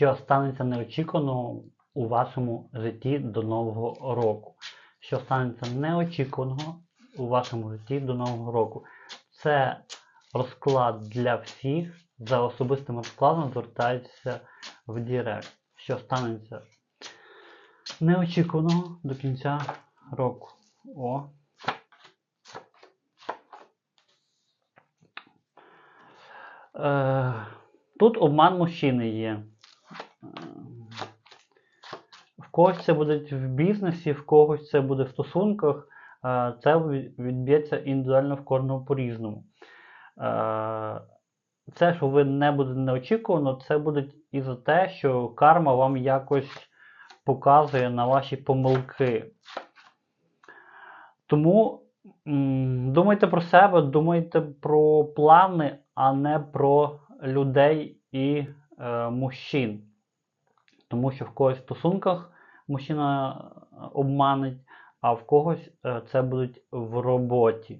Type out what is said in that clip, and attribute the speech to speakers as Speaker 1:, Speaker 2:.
Speaker 1: що станеться неочікуваного у вашому житті до Нового року. Що станеться неочікуваного у вашому житті до Нового року. Це розклад для всіх. За особистим розкладом звертайтеся в Дірект. Що станеться неочікуваного до кінця року. О. Е, тут обман мужчини є. Когось це буде в бізнесі, в когось це буде в стосунках. Це відб'ється індивідуально в кожного по-різному. Це, що ви не буде неочікувано, це буде і за те, що карма вам якось показує на ваші помилки. Тому думайте про себе, думайте про плани, а не про людей і е, мужчин. Тому що в когось в стосунках мужчина е, обманить, а в когось е, це будуть в роботі.